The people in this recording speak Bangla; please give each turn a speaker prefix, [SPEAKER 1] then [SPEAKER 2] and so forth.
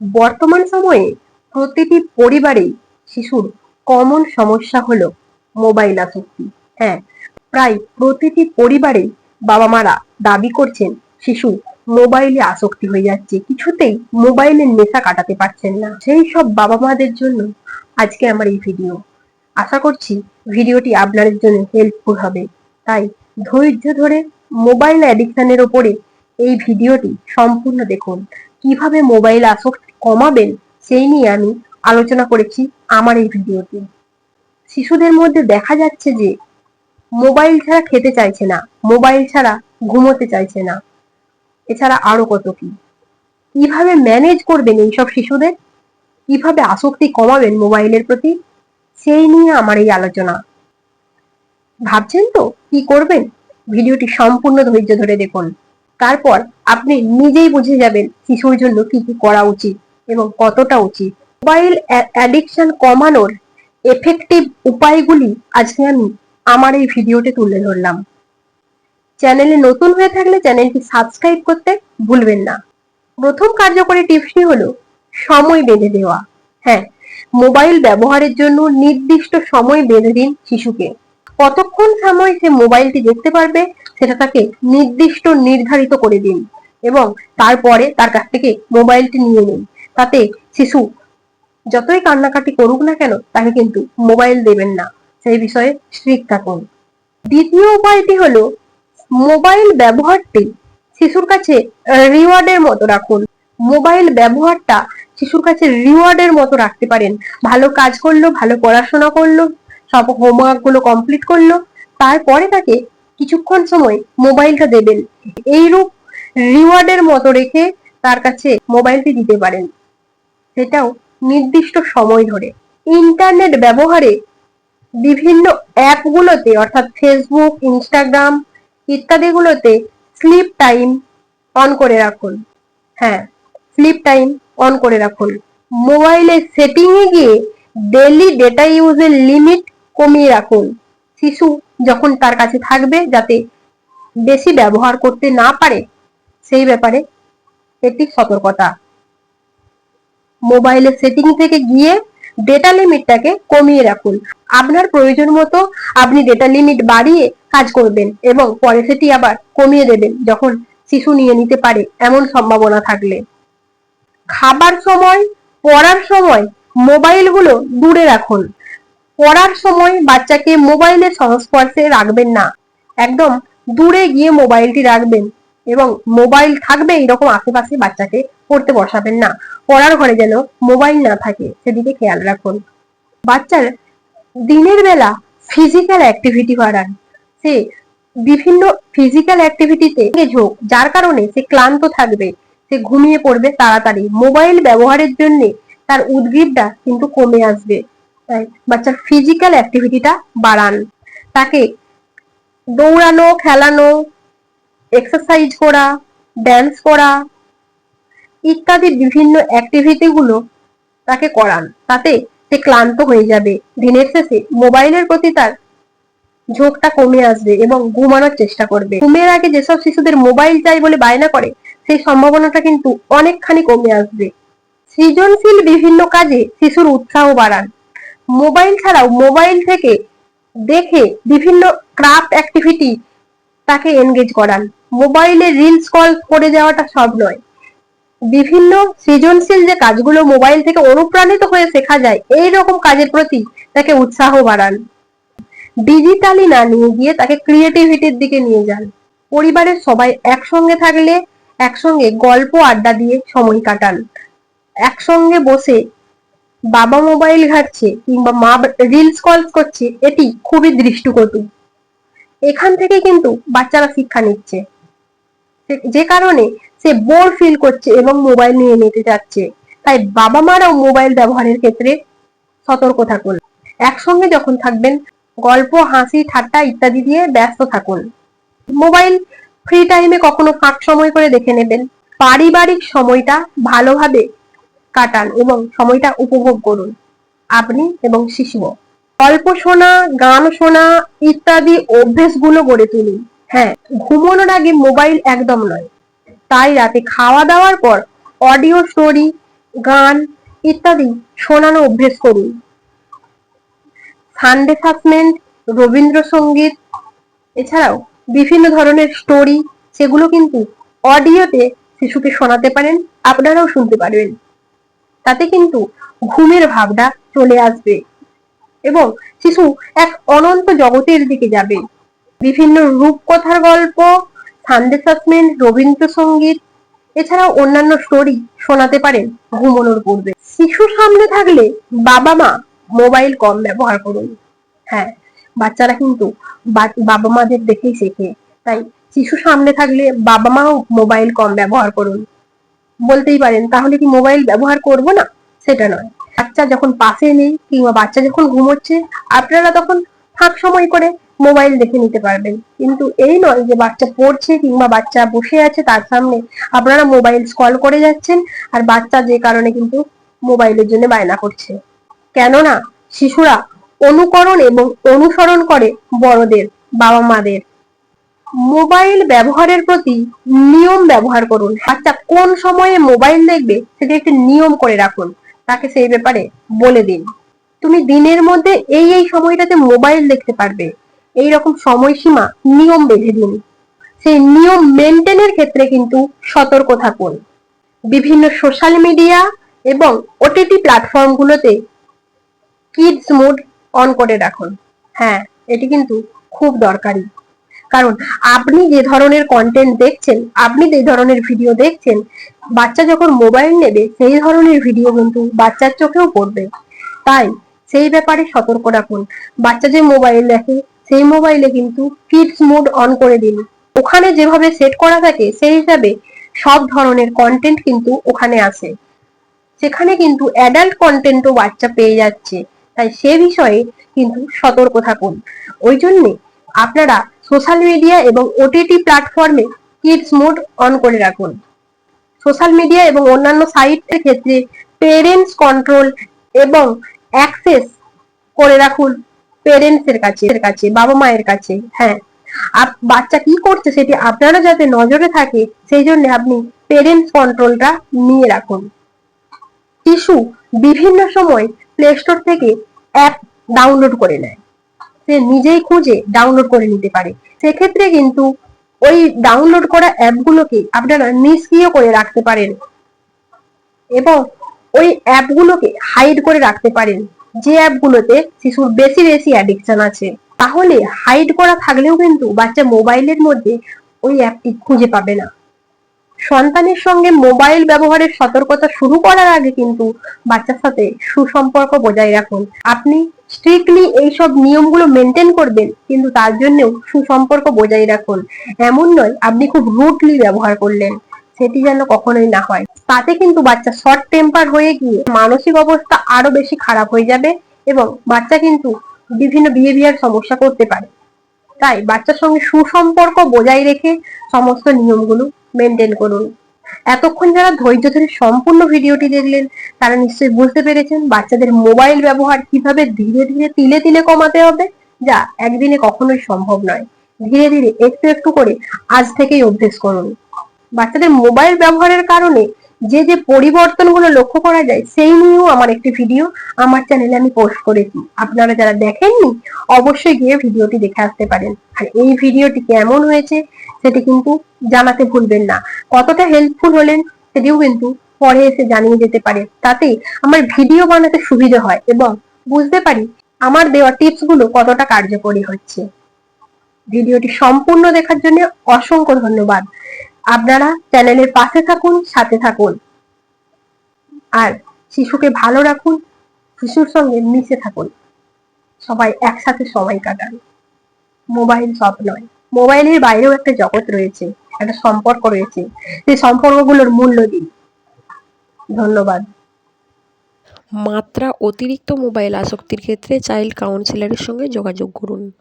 [SPEAKER 1] বর্তমান সময়ে প্রতিটি পরিবারে শিশুর কমন সমস্যা হলো মোবাইল আসক্তি। হ্যাঁ প্রায় প্রতিটি পরিবারে বাবা মারা দাবি করছেন শিশু মোবাইলে আসক্তি হয়ে যাচ্ছে, কিছুতেই মোবাইলের নেশা কাটাতে পারছেন না। সেই সব বাবা মাদের জন্য আজকে আমার এই ভিডিও আশা করছি ভিডিওটি আপনাদের জন্য হেল্পফুল হবে। তাই ধৈর্য ধরে মোবাইল অ্যাডিকশনের ওপরে এই ভিডিওটি সম্পূর্ণ দেখুন। কীভাবে মোবাইল আসক্তি কমাবেন, সেই নিয়ে আমি আলোচনা করেছি আমার এই ভিডিওতে। শিশুদের মধ্যে দেখা যাচ্ছে যে, মোবাইল ছাড়া খেতে চাইছে না, মোবাইল ছাড়া ঘুমোতে চাইছে না। এছাড়া আরও কত কি? কীভাবে ম্যানেজ করবেন এইসব শিশুদের? কীভাবে আসক্তি কমাবেন মোবাইলের প্রতি? সেই নিয়ে আমার এই আলোচনা। ভাবছেন তো কি করবেন? ভিডিওটি সম্পূর্ণ ধৈর্য ধরে দেখুন। তারপর আপনি নিজেই বুঝে যাবেন শিশুর জন্য কি কি করা উচিত। এবং কতটা উচিত। মোবাইল অ্যাডিকশন কমানোর এফেক্টিভ উপায়গুলি আজকে আমি আমার এই ভিডিওতে তুলে ধরলাম। চ্যানেলে নতুন হয়ে থাকলে চ্যানেলটি সাবস্ক্রাইব করতে ভুলবেন না। প্রথম কার্যকরী টিপসটি হলো সময় বেঁধে দেওয়া। হ্যাঁ মোবাইল ব্যবহারের জন্য নির্দিষ্ট সময় বেঁধে দিন শিশুকে। কতক্ষণ সময় সে মোবাইলটি দেখতে পারবে সেটা তাকে নির্দিষ্ট নির্ধারিত করে দিন এবং তারপরে তার কাছ থেকে মোবাইলটি নিয়ে নিন। তাতে শিশু যতই কান্নাকাটি করুক না কেন, তাকে কিন্তু মোবাইল দেবেন না। সেই বিষয়ে স্ট্রিক্ট থাকুন। দ্বিতীয় উপায়টি হলো মোবাইল ব্যবহারটি শিশুর কাছে রিওয়ার্ডের মতো রাখুন। মোবাইল ব্যবহারটা শিশুর কাছে রিওয়ার্ডের মতো রাখতে পারেন। ভালো কাজ করল, ভালো পড়াশোনা করল, সব হোমওয়ার্কগুলো কমপ্লিট করল, তারপরে তাকে কিছুক্ষণ সময় মোবাইলটা দেবেন। এইরূপ রিওয়ার্ডের মতো রেখে তার কাছে মোবাইলটি দিতে পারেন। সেটাও নির্দিষ্ট সময় ধরে। ইন্টারনেট ব্যবহারে বিভিন্ন অ্যাপগুলোতে অর্থাৎ ফেসবুক ইনস্টাগ্রাম ইত্যাদিগুলোতে স্লিপ টাইম অন করে রাখুন। হ্যাঁ স্লিপ টাইম অন করে রাখুন। মোবাইলের সেটিং এ গিয়ে ডেলি ডেটা ইউজের লিমিট কমিয়ে রাখুন। শিশু যখন তার কাছে থাকবে, যাতে বেশি ব্যবহার করতে না পারে, সেই ব্যাপারে একটি সতর্কতা। মোবাইলের সেটিং থেকে গিয়ে ডেটা লিমিটটাকে কমিয়ে রাখুন। আপনার প্রয়োজন মতো আপনি ডেটা লিমিট বাড়িয়ে কাজ করবেন এবং পরে সেটি আবার কমিয়ে দেবেন যখন শিশু নিয়ে নিতে পারে এমন সম্ভাবনা থাকলে। খাবার সময়, পড়ার সময় মোবাইলগুলো দূরে রাখুন। পড়ার সময় বাচ্চাকে মোবাইলের সংস্পর্শে রাখবেন না। একদম দূরে গিয়ে মোবাইলটি রাখবেন। এবং মোবাইল থাকবে এরকম আশেপাশে বাচ্চাকে পড়তে বসাবেন না। পড়ার ঘরে যেন মোবাইল না থাকে, সেদিকে খেয়াল রাখুন। বাচ্চার দিনের বেলা ফিজিক্যাল অ্যাক্টিভিটি বাড়ান। সে বিভিন্ন ফিজিক্যাল অ্যাক্টিভিটিতে ঝোঁক যার কারণে সে ক্লান্ত থাকবে, সে ঘুমিয়ে পড়বে তাড়াতাড়ি। মোবাইল ব্যবহারের জন্য তার উদ্ভিদটা কিন্তু কমে আসবে। তাই বাচ্চার ফিজিক্যাল অ্যাক্টিভিটিটা বাড়ান। তাকে দৌড়ানো, খেলানো এক্সারসাইজ করা ড্যান্স করা ইত্যাদি বিভিন্ন অ্যাক্টিভিটি গুলো তাকে করান। তাতে সে ক্লান্ত হয়ে যাবে। দিনের শেষে মোবাইলের প্রতি তার ঝোঁকটা কমে আসবে এবং ঘুমানোর চেষ্টা করবে। ঘুমের আগে যেসব শিশুদের মোবাইল চাই বলে বায়না করে, সেই সম্ভাবনাটা কিন্তু অনেকখানি কমে আসবে। সৃজনশীল বিভিন্ন কাজে শিশুর উৎসাহ বাড়ান। মোবাইল ছাড়াও মোবাইল থেকে দেখে বিভিন্ন ক্রাফট অ্যাক্টিভিটি তাকে এনগেজ করান। মোবাইলে রিলস কল করে যাওয়াটা সব নয়। বিভিন্ন সৃজনশীল যে কাজগুলো মোবাইল থেকে অনুপ্রাণিত হয়ে শেখা যায় এই রকম কাজের প্রতি তাকে উৎসাহ বাড়ান। ডিজিটালি না নিয়ে গিয়ে তাকে ক্রিয়েটিভিটির দিকে নিয়ে যান। পরিবারের সবাই একসঙ্গে থাকলে একসঙ্গে গল্প আড্ডা দিয়ে সময় কাটান। একসঙ্গে বসে বাবা মোবাইল ঘাটছে কিংবা মা রিলস কল করছে, এটি খুবই দৃষ্টিকটু। এখান থেকে কিন্তু বাচ্চারা শিক্ষা নিচ্ছে। যে কারণে সে বোর ফিল করছে এবং মোবাইল নিয়ে নিতে যাচ্ছে। তাই বাবা মারাও মোবাইল ব্যবহারের ক্ষেত্রে সতর্ক থাকুন। একসঙ্গে যখন থাকবেন, গল্প, হাসি, ঠাট্টা ইত্যাদি দিয়ে ব্যস্ত থাকুন। মোবাইল ফ্রি টাইমে কখনো ফাঁক সময় করে দেখে নেবেন। পারিবারিক সময়টা ভালোভাবে কাটান এবং সময়টা উপভোগ করুন। আপনি এবং শিশুও। গল্প শোনা, গান শোনা ইত্যাদি অভ্যেসগুলো গড়ে তুলুন। হ্যাঁ ঘুমানোর আগে মোবাইল একদম নয়। তাই রাতে খাওয়া দাওয়ার পর অডিও স্টোরি গান ইত্যাদি শোনানো অভ্যেস করুন সানডে সাসপেন্ড রবীন্দ্রসঙ্গীত, এছাড়াও বিভিন্ন ধরনের স্টোরি সেগুলো কিন্তু অডিওতে শিশুকে শোনাতে পারেন, আপনারাও শুনতে পারবেন। তাতে কিন্তু ঘুমের ভাবটা চলে আসবে এবং শিশু এক অনন্ত জগতের দিকে যাবে। বিভিন্ন রূপকথার গল্প, সানডে সাসপেন্ড রবীন্দ্রসঙ্গীত, এছাড়াও অন্যান্য স্টোরি শোনাতে পারেন ঘুমানোর পূর্বে। শিশু সামনে থাকলে বাবা মা মোবাইল কম ব্যবহার করুন। হ্যাঁ বাচ্চারা কিন্তু বাবা মাদের দেখেই শেখে। তাই শিশু সামনে থাকলে বাবা মাও মোবাইল কম ব্যবহার করুন। বলতেই পারেন, তাহলে কি মোবাইল ব্যবহার করব না? সেটা নয়। বাচ্চা যখন পাশে নেই কিংবা বাচ্চা যখন ঘুমোচ্ছে, আপনারা তখন ফাঁক সময় করে মোবাইল দেখে নিতে পারবেন। কিন্তু এই নয় যে বাচ্চা পড়ছে কিংবা বাচ্চা বসে আছে তার সামনে আপনারা মোবাইল স্কল করে যাচ্ছেন আর বাচ্চা যে কারণে কিন্তু মোবাইলের জন্য বায়না করছে। কেননা শিশুরা অনুকরণ এবং অনুসরণ করে বড়দের বাবা মাদের মোবাইল ব্যবহারের প্রতি নিয়ম ব্যবহার করুন। বাচ্চা কোন সময়ে মোবাইল দেখবে সেটা একটি নিয়ম করে রাখুন। তাকে সেই ব্যাপারে বলে দিন। তুমি দিনের মধ্যে এই এই সময়টাতে মোবাইল দেখতে পারবে। এই রকম সময়সীমা নিয়ম বেঁধে দিন। সেই নিয়ম মেনটেনের ক্ষেত্রে কিন্তু সতর্ক থাকুন। বিভিন্ন সোশ্যাল মিডিয়া এবং ওটিটি প্ল্যাটফর্মগুলোতে কিডস মোড অন করে রাখুন। হ্যাঁ এটি কিন্তু খুব দরকারি। কারণ আপনি যে ধরনের কন্টেন্ট দেখছেন, আপনি যে ধরনের ভিডিও দেখছেন, বাচ্চা যখন মোবাইল নেবে, সেই ধরনের ভিডিও কিন্তু বাচ্চার চোখেও পড়বে। তাই সেই ব্যাপারে সতর্ক রাখুন। বাচ্চা যে মোবাইল দেখে সেই মোবাইলে কিন্তু কিডস মোড অন করে দিন। ওখানে যেভাবে সেট করা থাকে, সেই হিসাবে সব ধরনের কন্টেন্ট কিন্তু ওখানে আসে সেখানে কিন্তু অ্যাডাল্ট কন্টেন্টও বাচ্চা পেয়ে যাচ্ছে। তাই সে বিষয়ে কিন্তু সতর্ক থাকুন। ওই জন্যে আপনারা সোশ্যাল মিডিয়া এবং ওটিটি প্ল্যাটফর্মে কিডস মোড অন করে রাখুন। সোশ্যাল মিডিয়া এবং অন্যান্য সাইটের ক্ষেত্রে পেরেন্টস কন্ট্রোল এবং অ্যাক্সেস করে রাখুন। পেরেন্টস এর কাছে এর কাছে, বাবা মায়ের কাছে হ্যাঁ। বাচ্চা কি করছে সেটি আপনারা যাতে নজরে থাকে, সেই জন্য আপনি পেরেন্টস কন্ট্রোলটা নিয়ে রাখুন। শিশু বিভিন্ন সময় প্লে স্টোর থেকে অ্যাপ ডাউনলোড করে নেয়। সে নিজেই খুঁজে ডাউনলোড করে নিতে পারে। সেক্ষেত্রে কিন্তু ওই ডাউনলোড করা অ্যাপগুলোকে আপনারা নিষ্ক্রিয় করে রাখতে পারেন। এবং ওই অ্যাপগুলোকে হাইড করে রাখতে পারেন। যে অ্যাপগুলোতে শিশুর বেশি বেশি অ্যাডিকশন আছে, তাহলে হাইড করা থাকলেও কিন্তু বাচ্চা মোবাইলের মধ্যে ওই অ্যাপটি খুঁজে পাবে না। সন্তানের সঙ্গে মোবাইল ব্যবহারের সতর্কতা শুরু করার আগে কিন্তু বাচ্চার সাথে সুসম্পর্ক বজায় রাখুন। আপনি স্ট্রিক্টলি এইসব নিয়মগুলো মেনটেন করবেন, কিন্তু তার জন্যও সুসম্পর্ক বজায় রাখুন। এমন নয়, আপনি খুব রুটলি ব্যবহার করলেন। সেটি যেন কখনোই না হয়। তাতে কিন্তু বাচ্চা শর্ট টেম্পার হয়ে গিয়ে মানসিক অবস্থা আরও বেশি খারাপ হয়ে যাবে এবং বাচ্চা কিন্তু বিভিন্ন বিহেভিয়ার সমস্যা করতে পারে। তাই বাচ্চার সঙ্গে সুসম্পর্ক বজায় রেখে সমস্ত নিয়মগুলো মেনটেন করুন। এতক্ষণ যারা ধৈর্য ধরে সম্পূর্ণ ভিডিওটি দেখলেন, তারা নিশ্চয়ই বুঝতে পেরেছেন বাচ্চাদের মোবাইল ব্যবহার কীভাবে ধীরে ধীরে তিলে তিলে কমাতে হবে, যা একদিনে কখনোই সম্ভব নয়। ধীরে ধীরে একটু একটু করে আজ থেকেই অভ্যেস করুন। বাচ্চাদের মোবাইল ব্যবহারের কারণে যে যে পরিবর্তনগুলো লক্ষ্য করা যায়, সেই নিয়েও আমার একটি ভিডিও আমার চ্যানেলে আমি পোস্ট করেছি আপনারা যারা দেখেননি, অবশ্যই গিয়ে ভিডিওটি দেখে আসতে পারেন। আর এই ভিডিওটি কেমন হয়েছে, সেটি কিন্তু জানাতে ভুলবেন না। কতটা হেল্পফুল হলেন, সেটিও কিন্তু পরে এসে জানিয়ে যেতে পারে। তাতে আমার ভিডিও বানাতে সুবিধা হয় এবং বুঝতে পারি আমার দেওয়া টিপসগুলো কতটা কার্যকরী হচ্ছে। ভিডিওটি সম্পূর্ণ দেখার জন্য অসংখ্য ধন্যবাদ। আপনারা চ্যানেলের পাশে থাকুন, সাথে থাকুন। আর শিশুকে ভালো রাখুন, শিশুর সঙ্গে মিশে থাকুন। সবাই একসাথে সময় কাটান। মোবাইল সব নয়। মোবাইলের বাইরেও একটা জগৎ রয়েছে, একটা সম্পর্ক রয়েছে। সেই সম্পর্কগুলোর মূল্য দিন। ধন্যবাদ।
[SPEAKER 2] মাত্রা অতিরিক্ত মোবাইল আসক্তির ক্ষেত্রে চাইল্ড কাউন্সিলরের সঙ্গে যোগাযোগ করুন।